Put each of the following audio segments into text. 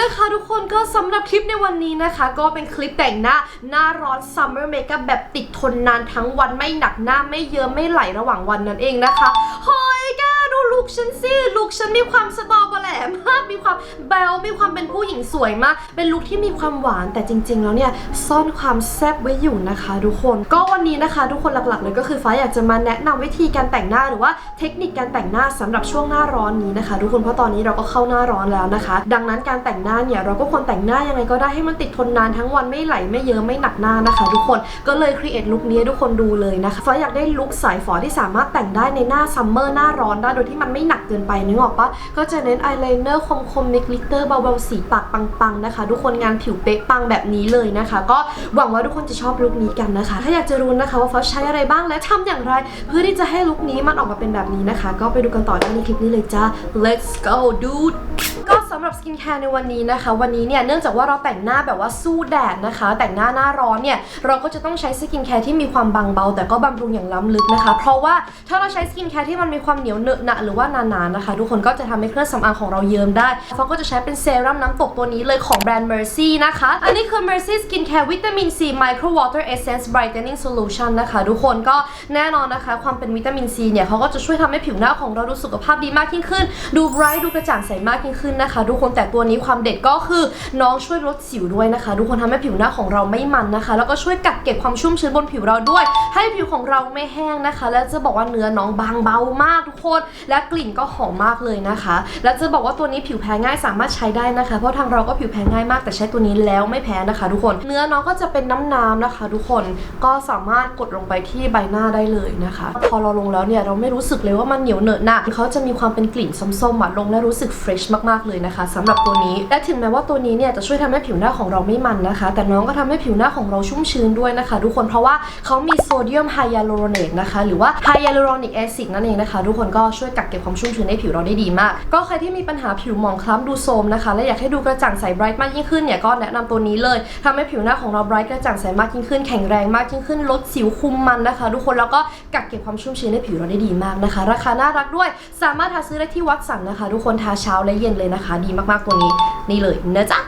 นะคะทุกคนก็สำหรับคลิปในวันนี้นะคะ ก็เป็นคลิปแต่งหน้า หน้าร้อน Summer Makeup แบบติดทนนานทั้งวันไม่หนักหน้าไม่เยิ้มไม่ไหลระหว่างวันนั่นเองนะคะ ฉันสิลุคฉันมีความสตรอเบอร์แหลมมากมีความแบลมีความเป็นผู้หญิงสวยมาก เป็นลุคที่มีความหวานแต่จริง ๆ แล้วเนี่ยซ่อนความแซ่บไว้อยู่นะคะ ทุกคนก็วันนี้นะคะ ทุกคนหลักๆเลยก็คือฟ้าอยากจะมาแนะนำวิธีการแต่งหน้าหรือว่าเทคนิคการแต่งหน้าสำหรับช่วงหน้าร้อนนี้นะคะ ทุกคนเพราะตอนนี้เราก็เข้าหน้าร้อนแล้วนะคะ ดังนั้นการแต่งหน้าเนี่ยเราก็ควรแต่งหน้ายังไงก็ได้ให้มันติดทนนานทั้งวันไม่ไหลไม่เยิ้มไม่หนักหน้านะคะ ทุกคนก็เลยครีเอทลุคนี้ทุกคนดูเลยนะคะฟ้าอยากได้ลุคสายฝอที่สามารถแต่งได้ในหน้าซัมเมอร์หน้าร้อนได้โดยที่มันไม่หนักเกินไปนึกออกปะก็จะเน้นอายไลเนอร์คมๆมีกลิตเตอร์เบาๆสีปากปังๆนะคะ ทุกคนงานผิวเป๊ะปังแบบนี้เลยนะคะ ก็หวังว่าทุกคนจะชอบลุคนี้กันนะคะ ถ้าอยากจะรู้นะคะว่าฟ้าใช้อะไรบ้างและทำอย่างไร เพื่อที่จะให้ลุคนี้มันออกมาเป็นแบบนี้นะคะ ก็ไปดูกันต่อได้ในคลิปนี้เลยจ้า let's go dude ำหรับสกินแคร์ในวันนี้นะคะ วันนี้เนี่ยเนื่องจากว่าเราแต่งหน้าแบบว่าสู้แดดนะคะ แต่งหน้าหน้าร้อนเนี่ยเราก็จะต้องใช้สกินแคร์ที่มีความบางเบา แต่ก็บำรุงอย่างล้ำลึกนะคะ เพราะว่าถ้าเราใช้สกินแคร์ที่มันมีความเหนียวเนอะหนะหรือว่านาๆนะคะ ทุกคนก็จะทำให้เครื่องสำอางของเราเยิ้มได้เขาก็จะใช้เป็นเซรั่มน้ำตกตัวนี้เลยของแบรนด์ Mercy นะคะ อันนี้คือ Mercy Skin Care Vitamin C Micro Water Essence Brightening Solution นะคะทุกคนก็แน่นอนนะคะ ความเป็นวิตามินซีเนี่ยเขาก็จะช่วยทำให้ผิวหน้าของเราดูสุขภาพดีมากยิ่งขึ้น ดูไบรท์ดูกระจ่างใสมากยิ่งขึ้นนะคะทุกคนแต่ตัวนี้ความเด็ดก็คือน้องช่วยลดสิวด้วยนะคะ ทุกคนทำให้ผิวหน้าของเราไม่มันนะคะ แล้วก็ช่วยกักเก็บความชุ่มชื้นบนผิวเราด้วย ให้ผิวของเราไม่แห้งนะคะ และจะบอกว่าเนื้อน้องบางเบามากทุกคนและกลิ่นก็หอมมากเลยนะคะ และจะบอกว่าตัวนี้ผิวแพ้ง่ายสามารถใช้ได้นะคะ เพราะทางเราก็ผิวแพ้ง่ายมากแต่ใช้ตัวนี้แล้วไม่แพ้นะคะ ทุกคนเนื้อน้องก็จะเป็นน้ำๆนะคะ ทุกคนก็สามารถกดลงไปที่ใบหน้าได้เลยนะคะ พอเราลงแล้วเนี่ยเราไม่รู้สึกเลยว่ามันเหนียวเหนอะหนะเขาจะมีความเป็นกลิ่นส้มๆอะลงแล้วรู้สึกเฟรชมากๆเลยนะคะสำหรับตัวนี้และถึงแม้ว่าตัวนี้เนี่ยจะช่วยทำให้ผิวหน้าของเราไม่มันนะคะ แต่น้องก็ทำให้ผิวหน้าของเราชุ่มชื้นด้วยนะคะ ทุกคนเพราะว่าเขามีโซเดียมไฮยาลูโรเนตนะคะหรือว่าไฮยาลูโรนิกแอซิดนั่นเองนะคะ ทุกคนก็ช่วยกักเก็บความชุ่มชื้นในผิวเราได้ดีมาก ก็ใครที่มีปัญหาผิวหมองคล้ำดูโทรมนะคะและอยากให้ดูกระจ่างใสไบรท์มากยิ่งขึ้นเนี่ยก็แนะนำตัวนี้เลยทำให้ผิวหน้าของเราไบรท์กระจ่างใสมากยิ่งขึ้นแข็งแรงมากยิ่งขึ้นลดสิวคุมมันนะคะ ทุกคนแล้วก็กักเก็บความชุ่มชื้นในผิวเราได้ดีมากนะคะ ราคาน่ารักด้วย สามารถหาซื้อได้ที่วัดสันนะคะ ทุกคนทาเช้าและเย็นเลยนะคะดีมากๆตัวนี้นี่เลยนะจ๊ะ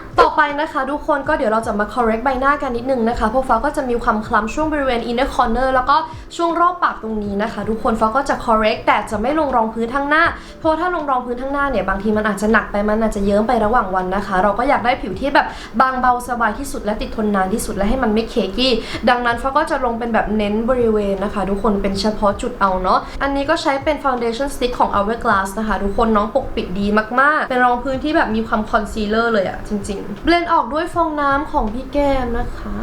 ไปนะคะทุกคนก็เดี๋ยวเราจะมา correct ใบหน้ากันนิดนึงนะคะเพราะฟ้าก็จะมีความคล้ำช่วงบริเวณ inner corner แล้วก็ช่วงรอบปากตรงนี้นะคะ ทุกคนฟ้าก็จะ correct แต่จะไม่ลงรองพื้นทั้งหน้า เพราะถ้าลงรองพื้นทั้งหน้าเนี่ยบางทีมันอาจจะหนักไปมันอาจจะเยิ้มไประหว่างวันนะคะ เราก็อยากได้ผิวที่แบบบางเบาสบายที่สุดและติดทนนานที่สุดและให้มันไม่เคกี้ ดังนั้นฟ้าก็จะลงเป็นแบบเน้นบริเวณนะคะ ทุกคนเป็นเฉพาะจุดเอาเนาะอันนี้ก็ใช้เป็น foundation stick ของ Hourglass นะคะ ทุกคนน้องปกปิดดีมากๆ เป็นรองพื้นที่แบบมีความ concealer เลยอะจริง ๆเบลนออกด้วยฟองน้ำของพี่แก้มนะคะ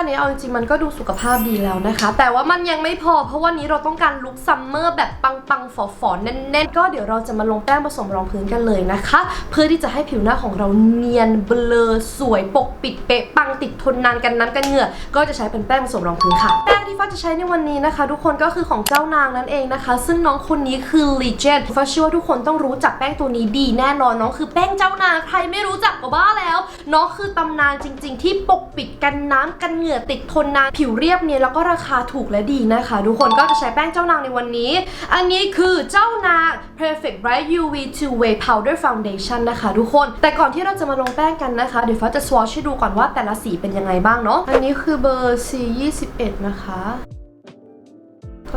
แค่นี้เอาจริงๆมันก็ดูสุขภาพดีแล้วนะคะ แต่ว่ามันยังไม่พอเพราะวันนี้เราต้องการลุคซัมเมอร์แบบปังๆฝอๆแน่นๆ ก็เดี๋ยวเราจะมาลงแป้งผสมรองพื้นกันเลยนะคะ เพื่อที่จะให้ผิวหน้าของเราเนียนเบลอสวยปกปิดเป๊ะปังติดทนนานกันน้ำกันเหงื่อ ก็จะใช้เป็นแป้งผสมรองพื้นค่ะแป้งที่ฟ้าจะใช้ในวันนี้นะคะ ทุกคนก็คือของเจ้านางนั่นเองนะคะ ซึ่งน้องคนนี้คือ Legend ฟ้าเชื่อว่าทุกคนต้องรู้จักแป้งตัวนี้ดีแน่นอนน้องคือแป้งเจ้านางใครไม่รู้จักก็บ้าแล้วน้องคือตำนานจริง ๆ ที่ปกปิดกันน้ำกันเหงื่อติดทนนานผิวเรียบเนียนแล้วก็ราคาถูกและดีนะคะ ทุกคนก็จะใช้แป้งเจ้านางในวันนี้ อันนี้คือเจ้านาง Perfect Bright UV Two Way Powder Foundation นะคะ ทุกคน แต่ก่อนที่เราจะมาลงแป้งกันนะคะ เดี๋ยวฟ้าจะ swatch ให้ดูก่อนว่าแต่ละสีเป็นยังไงบ้างเนาะอันนี้คือเบอร์ C21 นะคะ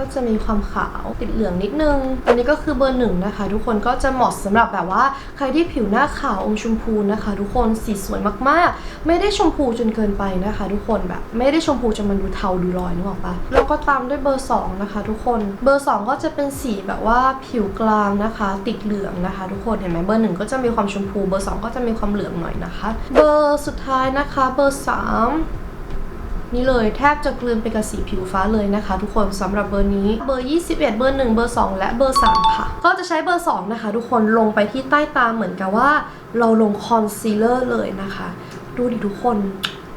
ก็จะมีความขาวติดเหลืองนิดนึง อันนี้ก็คือเบอร์หนึ่งนะคะ ทุกคนก็จะเหมาะสำหรับแบบว่า ใครที่ผิวหน้าขาวอมชมพูนะคะ ทุกคนสีสวยมากๆ ไม่ได้ชมพูจนเกินไปนะคะ ทุกคนแบบ ไม่ได้ชมพูจนมันดูเทาดูลอยนึกออกปะแล้วก็ตามด้วยเบอร์สองนะคะ ทุกคนเบอร์สองก็จะเป็นสีแบบว่าผิวกลางนะคะ ติดเหลืองนะคะ ทุกคนเห็นไหมเบอร์หนึ่งก็จะมีความชมพู เบอร์สองก็จะมีความเหลืองหน่อยนะคะ เบอร์สุดท้ายนะคะเบอร์สาม นี่เลยแทบจะกลืนไปกับสีผิวฟ้าเลยนะคะ ทุกคนสำหรับเบอร์นี้เบอร์ 21 เบอร์ 1 เบอร์ 2 และเบอร์ 3 ค่ะ ก็จะใช้เบอร์ 2 นะคะ ทุกคนลงไปที่ใต้ตาเหมือนกับว่า เราลงคอนซีลเลอร์เลยนะคะ ดูดิทุกคน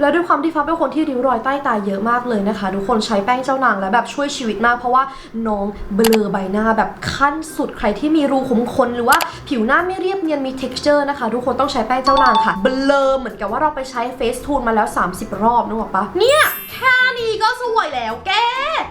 แล้วด้วยความที่ฟ้าเป็นคนที่ริ้วรอยใต้ตาเยอะมากเลยนะคะ ทุกคนใช้แป้งเจ้านางแล้วแบบช่วยชีวิตมากเพราะว่าน้องเบลอใบหน้าแบบขั้นสุดใครที่มีรูขุมขนหรือว่าผิวหน้าไม่เรียบเนียนมี texture นะคะ ทุกคนต้องใช้แป้งเจ้านางค่ะ เบลอเหมือนกับว่าเราไปใช้ face tune มาแล้ว 30 รอบนึกออกปะเนี่ยแค่นี้ก็สวยแล้วแก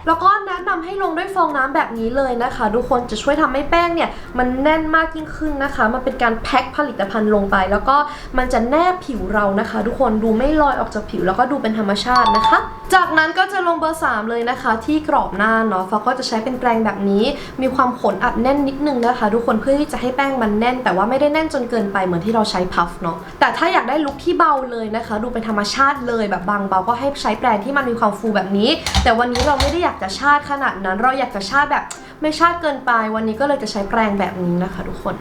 แล้วก็แนะนำให้ลงด้วยฟองน้ำแบบนี้เลยนะคะทุกคนจะช่วยทำให้แป้งเนี่ยมันแน่นมากยิ่งขึ้นนะคะ มันเป็นการแพ็คผลิตภัณฑ์ลงไป แล้วก็มันจะแนบผิวเรานะคะ ทุกคนดูไม่ลอยออกจากผิวแล้วก็ดูเป็นธรรมชาตินะคะ จากนั้นก็จะลงเบอร์ 3 เลยนะคะ ที่กรอบหน้าเนาะฟ้าก็จะใช้เป็นแปรงแบบนี้ มีความขนอัดแน่นนิดนึงนะคะ ทุกคนเพื่อที่จะให้แป้งมันแน่น แต่ว่าไม่ได้แน่นจนเกินไปเหมือนที่เราใช้พัฟเนาะแต่ถ้าอยากได้ลุคที่เบาเลยนะคะ ดูเป็นธรรมชาติเลยแบบบางเบาก็ให้ใช้แปรงที่มันมีความฟูแบบนี้ แต่วันนี้เราไม่ได้อยากจะชาติขนาดนั้น เราอยากจะชาติแบบไม่ชาติเกินไป วันนี้ก็เลยจะใช้แปรงแบบนี้นะคะ ทุกคน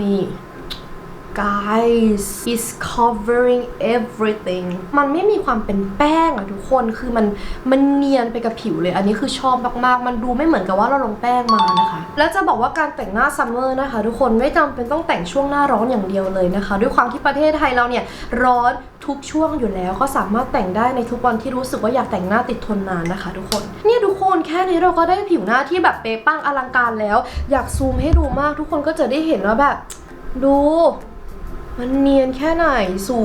นี่ guys is covering everything มันไม่มีความเป็นแป้งอะทุกคน คือมันมันเนียนไปกับผิวเลย อันนี้คือชอบมากๆ มันดูไม่เหมือนกับว่าเราลงแป้งมานะคะ แล้วจะบอกว่าการแต่งหน้าซัมเมอร์นะคะ ทุกคนไม่จำเป็นต้องแต่งช่วงหน้าร้อนอย่างเดียวเลยนะคะ ด้วยความที่ประเทศไทยเราเนี่ยร้อนทุกช่วงอยู่แล้วก็สามารถแต่งได้ในทุกวันที่รู้สึกว่าอยากแต่งหน้าติดทนนานนะคะ ทุกคน เนี่ยทุกคนแค่นี้เราก็ได้ผิวหน้าที่แบบเป๊ะปังอลังการแล้ว อยากซูมให้ดูมากทุกคนก็จะได้เห็นว่าแบบ ดู มันเนียนแค่ไหนสู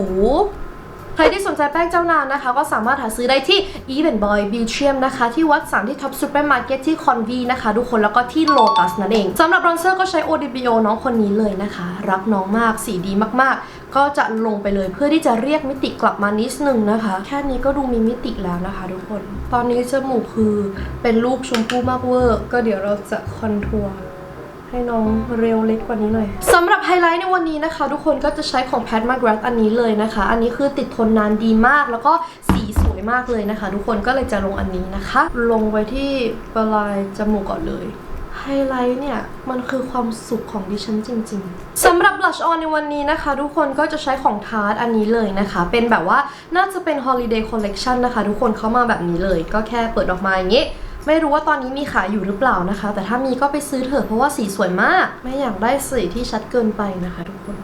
ใครที่สนใจแป้งเจ้านางนะคะ ก็สามารถหาซื้อได้ที่ Even Boy Beautium นะคะ ที่วัดสันที่ Top Supermarket ที่ Convi นะคะ ทุกคนแล้วก็ที่ Lotus นั่นเองสำหรับบรอนเซอร์ก็ใช้ ODBO น้องคนนี้เลยนะคะ รักน้องมากสีดีมากๆ ก็จะลงไปเลยเพื่อที่จะเรียกมิติกลับมานิดนึงนะคะ แค่นี้ก็ดูมีมิติแล้วนะคะ ทุกคน ตอนนี้จมูกคือเป็นรูปชมพูมากเวอร์ ก็เดี๋ยวเราจะคอนทัวร์ ให้น้องเร็วเล็กกว่านี้หน่อยสำหรับไฮไลท์ในวันนี้นะคะ ทุกคนก็จะใช้ของ Pat McGrath อันนี้เลยนะคะ อันนี้คือติดทนนานดีมาก แล้วก็สีสวยมากเลยนะคะ ทุกคนก็เลยจะลงอันนี้นะคะ ลงไว้ที่ปลายจมูกก่อนเลยไฮไลท์เนี่ย มันคือความสุขของดิฉันจริงๆ สำหรับ blush on ในวันนี้นะคะ ทุกคนก็จะใช้ของทาร์ตอันนี้เลยนะคะ เป็นแบบว่าน่าจะเป็น holiday collection นะคะ ทุกคนเข้ามาแบบนี้เลย ก็แค่เปิดออกมาอย่างนี้ ไม่รู้ว่าตอนนี้มีขายอยู่หรือเปล่านะคะ แต่ถ้ามีก็ไปซื้อเถอะเพราะว่าสีสวยมาก ไม่อยากได้สีที่ชัดเกินไปนะคะทุกคน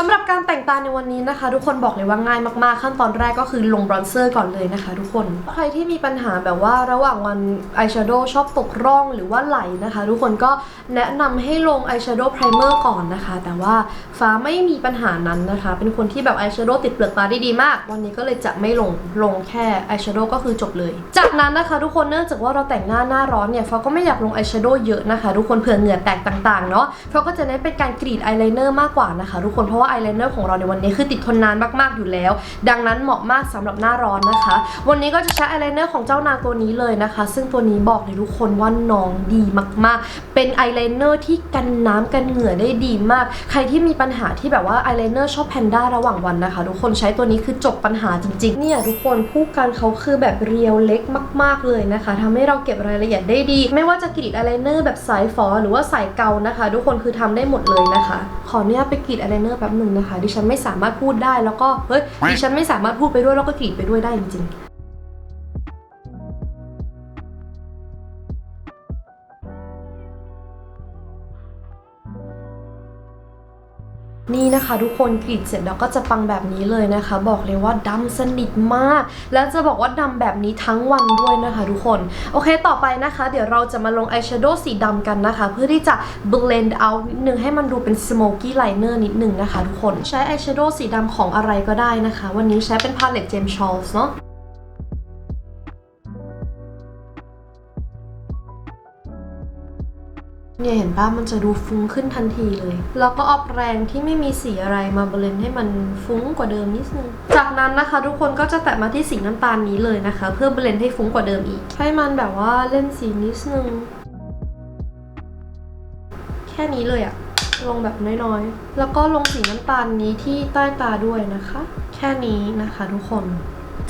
สำหรับการแต่งตาในวันนี้นะคะ ทุกคนบอกเลยว่าง่ายมากๆ ขั้นตอนแรกก็คือลงบรอนเซอร์ก่อนเลยนะคะ ทุกคนใครที่มีปัญหาแบบว่าระหว่างวันอายแชโดว์ชอบตกร่องหรือว่าไหลนะคะ ทุกคนก็แนะนำให้ลงอายแชโดว์ไพรเมอร์ก่อนนะคะ แต่ว่าฟ้าไม่มีปัญหานั้นนะคะ เป็นคนที่แบบอายแชโดว์ติดเปลือกตาได้ดีมาก วันนี้ก็เลยจะไม่ลงลงแค่อายแชโดว์ก็คือจบเลย จากนั้นนะคะ ทุกคนเนื่องจากว่าเราแต่งหน้าหน้าร้อนเนี่ยฟ้าก็ไม่อยากลงอายแชโดว์เยอะนะคะ ทุกคนเผื่อเหงื่อแตกต่างๆเนาะฟ้าก็จะเน้นเป็นการกรีดอายไลเนอร์มากกว่านะคะ ทุกคนเพราะว่าอายไลเนอร์ของเราในวันนี้คือติดทนนานมากๆอยู่แล้ว ดังนั้นเหมาะมากสำหรับหน้าร้อนนะคะ วันนี้ก็จะใช้อายไลเนอร์ของเจ้านางตัวนี้เลยนะคะ ซึ่งตัวนี้บอกเลยทุกคนว่าน้องดีมากๆ เป็นอายไลเนอร์ที่กันน้ำกันเหงื่อได้ดีมาก ใครที่มีปัญหาที่แบบว่าอายไลเนอร์ชอบแพนด้าระหว่างวันนะคะ ทุกคนใช้ตัวนี้คือจบปัญหาจริงๆ เนี่ยทุกคนผู้กันเขาคือแบบเรียวเล็กมาก ๆเลยนะคะทำให้เราเก็บรายละเอียดได้ดี ไม่ว่าจะกรีดอายไลเนอร์แบบสายฝอหรือว่าสายเกานะคะ ทุกคนคือทำได้หมดเลยนะคะ ขออนุญาตไปกรีดอายไลเนอร์แป๊บหนึ่งนะคะ ดิฉันไม่สามารถพูดได้แล้วก็เฮ้ยดิฉันไม่สามารถพูดไปด้วยแล้วก็กรีดไปด้วยได้จริงๆ นี่นะคะทุกคนกรีดเสร็จแล้วก็จะปังแบบนี้เลยนะคะ บอกเลยว่าดำสนิทมาก แล้วจะบอกว่าดำแบบนี้ทั้งวันด้วยนะคะ ทุกคน โอเคต่อไปนะคะ เดี๋ยวเราจะมาลงอายแชโดว์สีดำกันนะคะ เพื่อที่จะ blend out นิดนึงให้มันดูเป็น smoky liner นิดนึงนะคะ ทุกคนใช้อายแชโดว์สีดำของอะไรก็ได้นะคะ วันนี้ใช้เป็น palette James Charles เนาะ เนี่ยเห็นป่ะมันจะดูฟุ้งขึ้นทันทีเลย แล้วก็เอาแรงที่ไม่มีสีอะไรมาเบลนให้มันฟุ้งกว่าเดิมนิดนึง จากนั้นนะคะ ทุกคนก็จะแตะมาที่สีน้ำตาลนี้เลยนะคะ เพื่อเบลนให้ฟุ้งกว่าเดิมอีก ให้มันแบบว่าเล่นสีนิดนึง แค่นี้เลยอะลงแบบน้อยๆ แล้วก็ลงสีน้ำตาลนี้ที่ใต้ตาด้วยนะคะ แค่นี้นะคะทุกคน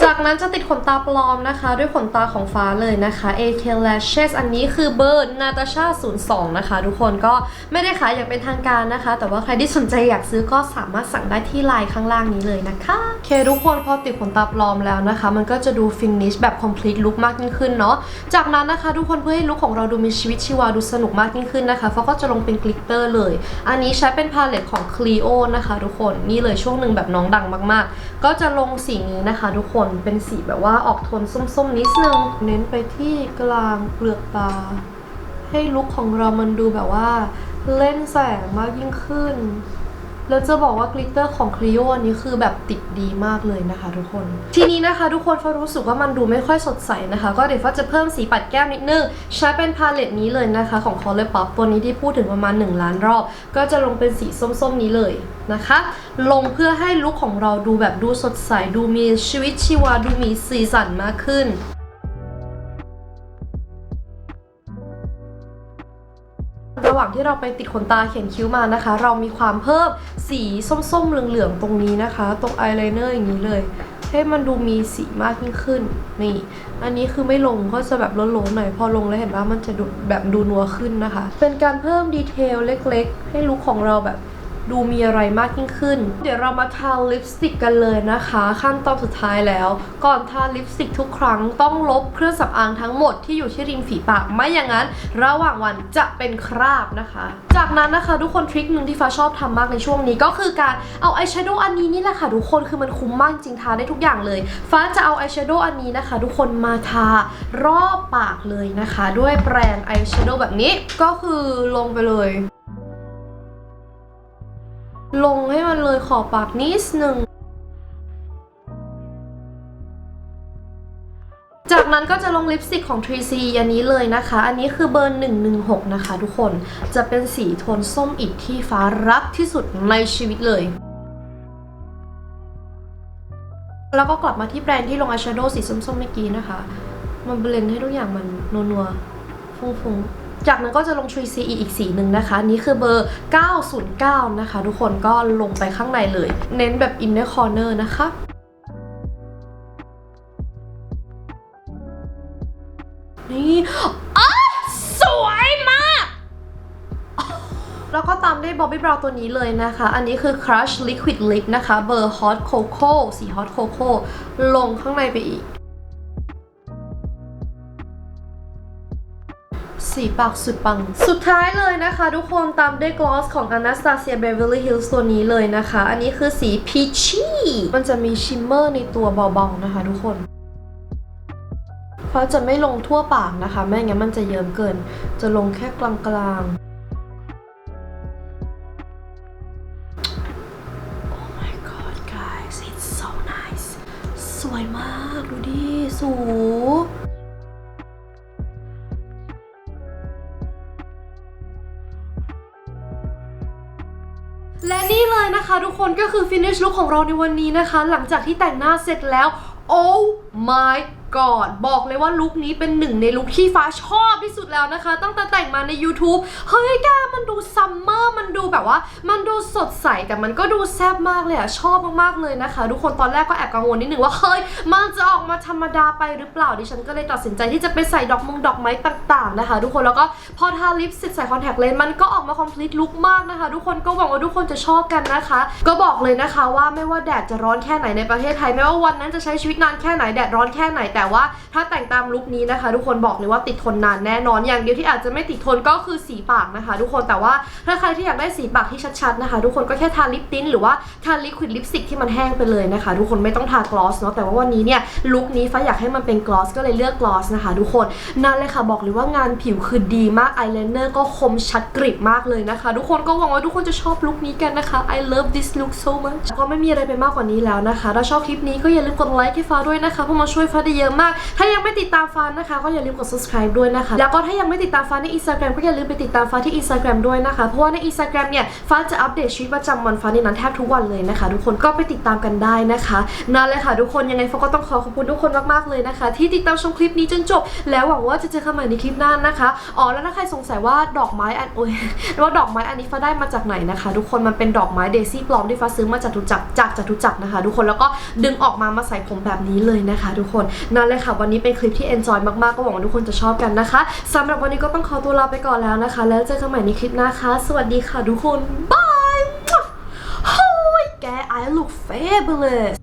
จากนั้นจะติดขนตาปลอมนะคะ ด้วยขนตาของฟ้าเลยนะคะ AK Lashes อันนี้คือเบอร์นาตาชา02 นะคะ ทุกคนก็ไม่ได้ขายอย่างเป็นทางการนะคะ แต่ว่าใครที่สนใจอยากซื้อก็สามารถสั่งได้ที่ไลน์ข้างล่างนี้เลยนะคะโอเคทุกคนพอติดขนตาปลอมแล้วนะคะ มันก็จะดูฟินิชแบบ complete look มากยิ่งขึ้นเนาะจากนั้นนะคะทุกคนเพื่อให้ลุคของเราดูมีชีวิตชีวาดูสนุกมากยิ่งขึ้นนะคะฟ้าก็จะลงเป็นกลิตเตอร์เลย อันนี้ใช้เป็นพาเลตของ Clio นะคะ ทุกคนนี่เลยช่วงหนึ่งแบบน้องดังมากๆ ก็จะลงสีนี้นะคะ ทุกคนเป็นสีแบบว่าออกโทนส้มๆนิดนึง เน้นไปที่กลางเปลือกตา ให้ลุคของเรามันดูแบบว่า เล่นแสงมากยิ่งขึ้น แล้วจะบอกว่ากลิตเตอร์ของคลีโออันนี้คือแบบติดดีมากเลยนะคะ ทุกคน ทีนี้นะคะ ทุกคนฟ้ารู้สึกว่ามันดูไม่ค่อยสดใสนะคะ ก็เดี๋ยวฟ้าจะเพิ่มสีปัดแก้มนิดนึง ใช้เป็นพาเลตนี้เลยนะคะ ของ Color Pop ตัวนี้ที่พูดถึงประมาณ 1 ล้านรอบ ก็จะลงเป็นสีส้มๆนี้เลยนะคะ ลงเพื่อให้ลุคของเราดูแบบดูสดใสดูมีชีวิตชีวาดูมีสีสันมากขึ้น หว่างที่เราไปติดขนตาเขียนคิ้วมานะคะ เรามีความเพิ่มสีส้มๆเหลืองๆตรงนี้นะคะ ตรงอายไลเนอร์อย่างนี้เลย ให้มันดูมีสีมากยิ่งขึ้น นี่ อันนี้คือไม่ลงก็จะแบบล้นๆหน่อยพอลงแล้วเห็นว่ามันจะดูแบบดูนัวขึ้นนะคะ เป็นการเพิ่มดีเทลเล็ก ๆ ให้ลุคของเราแบบ ดูมีอะไรมากยิ่งขึ้น เดี๋ยวเรามาทาลิปสติกกันเลยนะคะ ขั้นตอนสุดท้ายแล้ว ก่อนทาลิปสติกทุกครั้งต้องลบเครื่องสำอางทั้งหมดที่อยู่ที่ริมฝีปาก ไม่อย่างนั้น ระหว่างวันจะเป็นคราบนะคะ จากนั้นนะคะทุกคนทริคหนึ่งที่ฟ้าชอบทำมากในช่วงนี้ก็คือการเอาอายแชโดว์อันนี้นี่แหละค่ะทุกคนคือมันคุ้มมากจริงทาได้ทุกอย่างเลย ฟ้าจะเอาอายแชโดว์อันนี้นะคะ ทุกคนมาทารอบปากเลยนะคะ ด้วยแปรงอายแชโดว์แบบนี้ก็คือลงไปเลย ลงให้มันเลยขอบปากนิดนึง จากนั้นก็จะลงลิปสติกของ 3C อันนี้เลยนะคะ อันนี้คือเบอร์ 116 นะคะทุกคน จะเป็นสีโทนส้มอิดที่ฟ้ารักที่สุดในชีวิตเลยแล้วก็กลับมาที่แปรงที่ลงอายแชโดว์สีส้มๆเมื่อกี้นะคะ มันเบลนด์ให้ทุกอย่างมันนัวๆฟุ้งๆ จากนั้นก็จะลง 3C อีกสีหนึ่งนะคะ นี่คือเบอร์ 909 นะคะ ทุกคนก็ลงไปข้างในเลย เน้นแบบ inner corner นะคะนี่อ๊ะสวยมาก แล้วก็ตามด้วย Bobbi Brown ตัวนี้เลยนะคะ อันนี้คือ Crush Liquid Lip นะคะ เบอร์ Hot Cocoa สี Hot Cocoa ลงข้างในไปอีก สีปากสุดปัง สุดท้ายเลยนะคะ ทุกคนตามด้วยกลอสของ Anastasia Beverly Hills ตัวนี้เลยนะคะ อันนี้คือสี Peachy มันจะมีชิมเมอร์ในตัวเบาๆนะคะทุกคนเขาจะไม่ลงทั่วปากนะคะ ไม่งั้นมันจะเยิ้มเกิน จะลงแค่กลางๆสวยมาก ดูดิ สู นี่เลยนะคะทุกคนก็คือฟินิชลุคของเราในวันนี้นะคะ หลังจากที่แต่งหน้าเสร็จแล้ว โอ้ my god บอกเลยว่าลุคนี้เป็นหนึ่งในลุคที่ฟ้าชอบที่สุดแล้วนะคะ ตั้งแต่แต่งมาใน YouTube เฮ้ยแกมันดูซัมเมอร์มันดูแบบว่า มันดูสดใส แต่มันก็ดูแซ่บมากเลยอะชอบมากๆเลยนะคะ ทุกคนตอนแรกก็แอบกังวลนิดนึงว่า เฮ้ย มันจะออกมาธรรมดาไปหรือเปล่าดิฉันก็เลยตัดสินใจที่จะไปใส่ดอกมงดอกไม้ต่างๆนะคะ ทุกคนแล้วก็พอทาลิปสติกใส่คอนแทคเลนส์มันก็ออกมา complete look มากนะคะ ทุกคนก็หวังว่าทุกคนจะชอบกันนะคะ ก็บอกเลยนะคะว่าไม่ว่าแดดจะร้อนแค่ไหนในประเทศไทยไม่ว่าวันนั้นจะใช้ชีวิตนานแค่ไหนแดดร้อนแค่ไหนแต่ว่า ถ้าแต่งตามลุคนี้นะคะ ทุกคนบอกเลยว่าติดทนนานแน่นอนอย่างเดียวที่อาจจะไม่ติดทนก็คือสีปากนะคะ ทุกคนแต่ว่าถ้าใครที่อยากได้สีปากที่ชัดๆนะคะ ทุกคนก็แค่ทาลิปติ้นหรือว่าทาลิควิดลิปสติกที่มันแห้งไปเลยนะคะ ทุกคนไม่ต้องทากลอสเนาะแต่ว่าวันนี้เนี่ยลุคนี้ฟ้าอยากให้มันเป็นกลอสก็เลยเลือกกลอสนะคะทุกคนนั่นเลยค่ะบอกเลยว่างานผิวคือดีมากอายไลเนอร์ก็คมชัดกริบมากเลยนะคะ ทุกคนก็หวังว่าทุกคนจะชอบลุคนี้กันนะคะ I love this look so much ก็ไม่มีอะไรไปมากกว่านี้แล้วนะคะถ้าชอบคลิปนี้ก็อย่าลืมกดไลค์ให้ฟ้าด้วยนะคะเพรามาช่วยฟ้าได้เยอะมาก ถ้ายังไม่ติดตามฟ้านะคะ ก็อย่าลืมกด subscribe ด้วยนะคะ แล้วก็ถ้ายังไม่ติดตามฟ้าใน Instagram ก็อย่าลืมไปติดตามฟ้าที่ Instagram ด้วยนะคะ เพราะว่าใน Instagram เนี่ยฟ้าจะอัปเดตชีวิตประจำวันฟ้าในนั้นแทบทุกวันเลยนะคะ ทุกคนก็ไปติดตามกันได้นะคะนั่นเลยค่ะทุกคนยังไงฟ้าก็ต้องขอขอบคุณทุกคนมากๆเลยนะคะ ที่ติดตามชมคลิปนี้จนจบ แล้วหวังว่าจะเจอกันใหม่ในคลิปหน้านะคะอ๋อแล้วถ้าใครสงสัยว่าดอกไม้อันโอ้ยว่าดอกไม้อันนี้ฟ้าได้มาจากไหนนะคะ ทุกคนมันเป็นดอกไม้เดซี่ปลอมที่ฟ้าซื้อมาจากทุจักรจากจตุจักรนะคะ ทุกคนแล้วก็ดึงออกมามาใส่ผมแบบนี้เลยนะคะทุกคนนั่นเลยค่ะ วันนี้เป็นคลิปที่แอนจอยมากๆ ก็หวังว่าทุกคนจะชอบกันนะคะสำหรับวันนี้ก็ต้องขอตัวลาไปก่อนแล้วนะคะ แล้วเจอกันใหม่ในคลิปหน้าค่ะ สวัสดีค่ะทุกคนบายโอ้ยแก I look fabulous